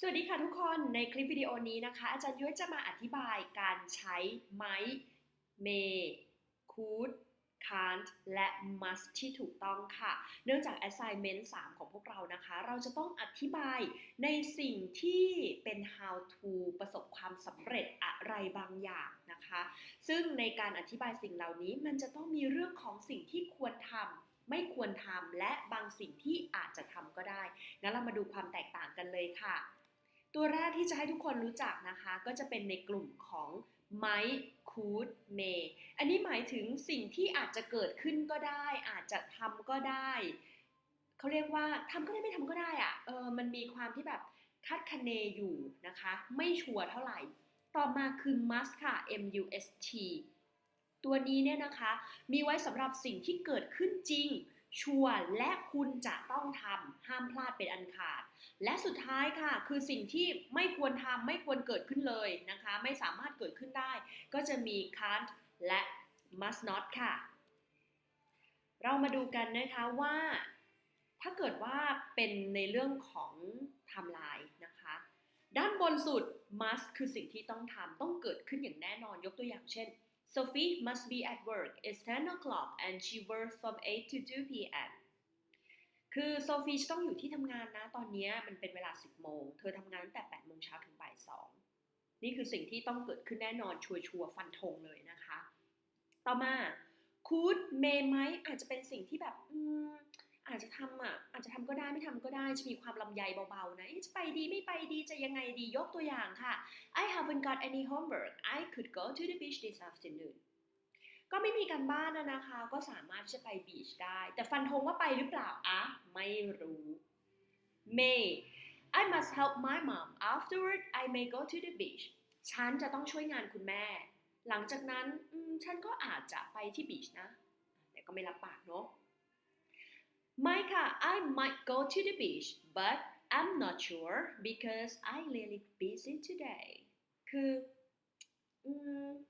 สวัสดีค่ะทุกคนในคลิปวิดีโอนี้นะคะ อาจารย์ยุ้ยจะมาอธิบายการใช้ไม้เมคูดคานและ must ที่ถูกต้องค่ะ เนื่องจาก assignment 3 ของพวกเรานะคะ เราจะต้องอธิบายในสิ่งที่เป็น how to ประสบความสำเร็จอะไรบางอย่างนะคะ ซึ่งในการอธิบายสิ่งเหล่านี้มันจะต้องมีเรื่องของสิ่งที่ควรทำไม่ควรทำและบางสิ่งที่อาจจะทำก็ได้ งั้นเรามาดูความแตกต่างกันเลยค่ะ ตัวแรกที่จะให้ทุกคนรู้จักนะคะ ก็จะเป็นในกลุ่มของ might could may อันนี้หมายถึงสิ่งที่อาจจะเกิดขึ้นก็ได้ อาจจะทำก็ได้ เขาเรียกว่าทำก็ได้ไม่ทำก็ได้อะเออมันมีความที่แบบคาดคะเนอยู่นะคะ ไม่ชัวร์เท่าไหร่ ต่อมาคือ must ค่ะ m u s t ตัวนี้เนี่ยนะคะ มีไว้สำหรับสิ่งที่เกิดขึ้นจริง ชัวร์และคุณจะต้องทำห้ามพลาดเป็นอันขาด และสุดท้ายค่ะ คือสิ่งที่ไม่ควรทำไม่ควรเกิดขึ้นเลยนะคะ ไม่สามารถเกิดขึ้นได้ ก็จะมี can't และ must not ค่ะ เรามาดูกันนะคะว่า ถ้าเกิดว่าเป็นในเรื่องของไทม์ไลน์นะคะ ด้านบนสุด must คือสิ่งที่ต้องทำต้องเกิดขึ้นอย่างแน่นอนยกตัวอย่างเช่น Sophie must be at work it's 10 o'clock and she works from 8 to 2 p.m. คือโซฟีจะต้องอยู่ที่ทำงานนะ ตอนนี้มันเป็นเวลา 10 โมง เธอทำงานตั้งแต่ 8 โมงเช้าถึงบ่าย2นี่คือสิ่งที่ต้องเกิดขึ้นแน่นอนชัวร์ๆฟันธงเลยนะคะ ต่อมา could may ไหมอาจจะเป็นสิ่งที่แบบ อืม อาจจะทำอะอาจจะทำก็ได้ไม่ทำก็ได้จะมีความลำใยเบาๆนะจะไปดีไม่ไปดีจะยังไงดียกตัวอย่างค่ะ I haven't got any homework I could go to the beach this afternoon ก็ไม่มีการบ้านนะนะคะ ก็สามารถจะไปบีชได้ แต่ฟันธงว่าไปหรือเปล่าอะไม่รู้ May I must help my mom afterward I may go to the beach ฉันจะต้องช่วยงานคุณแม่ หลังจากนั้นฉันก็อาจจะไปที่บีชนะ แต่ก็ไม่รับปากเนาะ ไม่ค่ะ I might go to the beach but I'm not sure because I really busy today คือ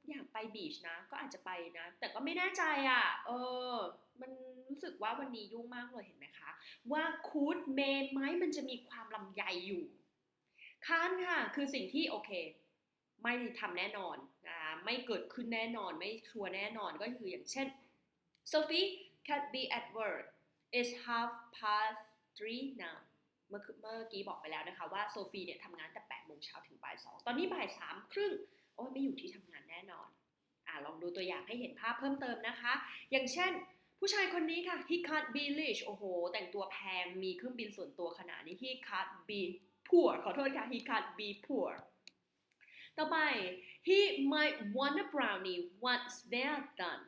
อยากไปบีชนะ ก็อาจจะไปนะ แต่ก็ไม่แน่ใจอะ เออ มันรู้สึกว่าวันนี้ยุ่งมากเลยเห็นไหมคะ ว่าคูดเมยไหมมันจะมีความลำใยอยู่ค้านค่ะ คือสิ่งที่โอเค ไม่ทำแน่นอนนะไม่เกิดขึ้นแน่นอน ไม่ชัวร์แน่นอนก็คืออย่างเช่น Sophie can be at work it's half past three now เมื่อเมื่อกี้บอกไปแล้วนะคะว่าโซฟีเนี่ยทำงานแต่8โมงเช้าถึงบ่าย2ตอนนี้บ่าย3ครึ่งโอ้ยไม่อยู่ที่ทำงานแน่นอนอ่าลองดูตัวอย่างให้เห็นภาพเพิ่มเติมนะคะ อย่างเช่น ผู้ชายคนนี้ค่ะ he can't be rich โอ้โห แต่งตัวแพงมีเครื่องบินส่วนตัวขนาดนี้ he can't be poor ขอโทษค่ะ he can't be poor ต่อไป he might want a brownie once they're done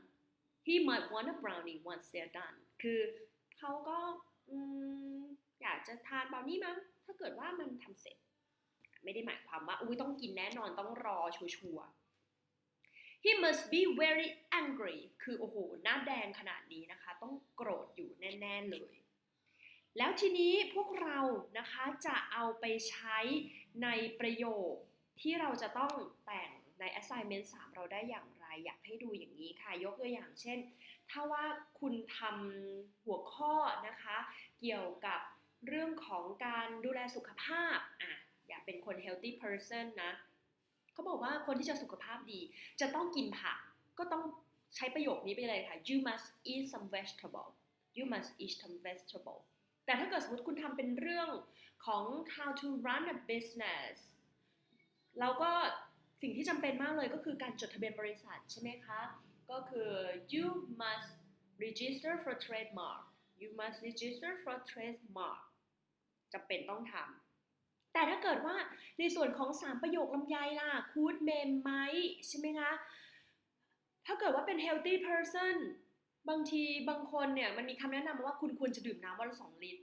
he might want a brownie once they're done คือ เขาก็อยากจะทานบราวนี่มั้งถ้าเกิดว่ามันทำเสร็จ ไม่ได้หมายความว่าอุ้ยต้องกินแน่นอนต้องรอชัวร์ he must be very angry คือโอ้โหหน้าแดงขนาดนี้นะคะ ต้องโกรธอยู่แน่ ๆ เลย แล้วทีนี้พวกเรานะคะจะเอาไปใช้ในประโยคที่เราจะต้องแต่งใน assignment 3 เราได้อย่างไร อยากให้ดูอย่างนี้ค่ะ ยกตัวอย่างเช่น ถ้าว่าคุณทำหัวข้อนะคะ เกี่ยวกับเรื่องของการดูแลสุขภาพอะอยากเป็นคน healthy person นะเขาบอกว่าคนที่จะสุขภาพดี จะต้องกินผัก ก็ต้องใช้ประโยคนี้ไปเลยค่ะ you must eat some vegetable you must eat some vegetable แต่ถ้าเกิดสมมติคุณทำเป็นเรื่องของ how to run a business เราก็ สิ่งที่จำเป็นมากเลยก็คือการจดทะเบียนบริษัทใช่ไหมคะ ก็คือ you must register for trademark you must register for trademark จำเป็นต้องทำ แต่ถ้าเกิดว่าในส่วนของ 3 ประโยคลำไยล่ะ could may ไหมใช่ไหมคะ ถ้าเกิดว่าเป็น healthy person บางทีบางคนเนี่ยมันมีคำแนะนำว่าคุณควรจะดื่มน้ำวันละสองลิตร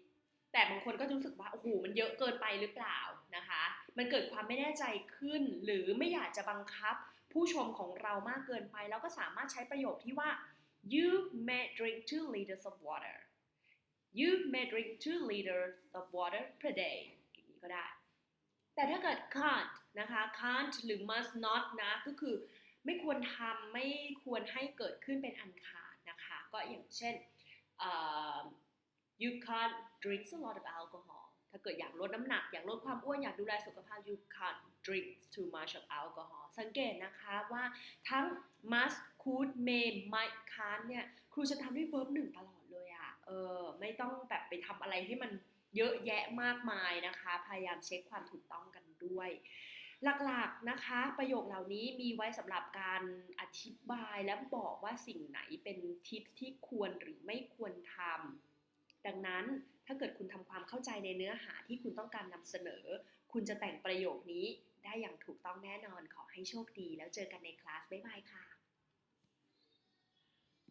แต่บางคนก็รู้สึกว่า โอ้โห มันเยอะเกินไปหรือเปล่านะคะ มันเกิดความไม่แน่ใจขึ้น หรือไม่อยากจะบังคับ ผู้ชมของเรามากเกินไปแล้วก็สามารถใช้ประโยคที่ว่า you may drink two liters of water you may drink two liters of water per day อย่างนี้ก็ได้ แต่ถ้าเกิด can't นะคะ can't หรือ must not นะ ก็คือไม่ควรทำไม่ควรให้เกิดขึ้นเป็นอันขาดนะคะ ก็อย่างเช่น uh, you can't drink a lot of alcohol ถ้าเกิดอยากลดน้ำหนัก อยากลดความอ้วน อยากดูแลสุขภาพ you can't drink too much of alcohol สังเกตนะคะว่าทั้ง must could may might can't เนี่ย ครูจะทำด้วย verb หนึ่งตลอดเลยอะเออ ไม่ต้องแบบไปทำอะไรให้มันเยอะแยะมากมายนะคะ พยายามเช็คความถูกต้องกันด้วยหลักๆนะคะประโยคเหล่านี้มีไว้สำหรับการอธิบายและบอกว่าสิ่งไหนเป็นทิปที่ควรหรือไม่ควรทำดังนั้น ถ้าเกิดคุณทำความเข้าใจในเนื้อหาที่คุณต้องการนำเสนอ คุณจะแต่งประโยคนี้ได้อย่างถูกต้องแน่นอนขอให้โชคดี แล้วเจอกันในคลาสบ๊ายบายค่ะ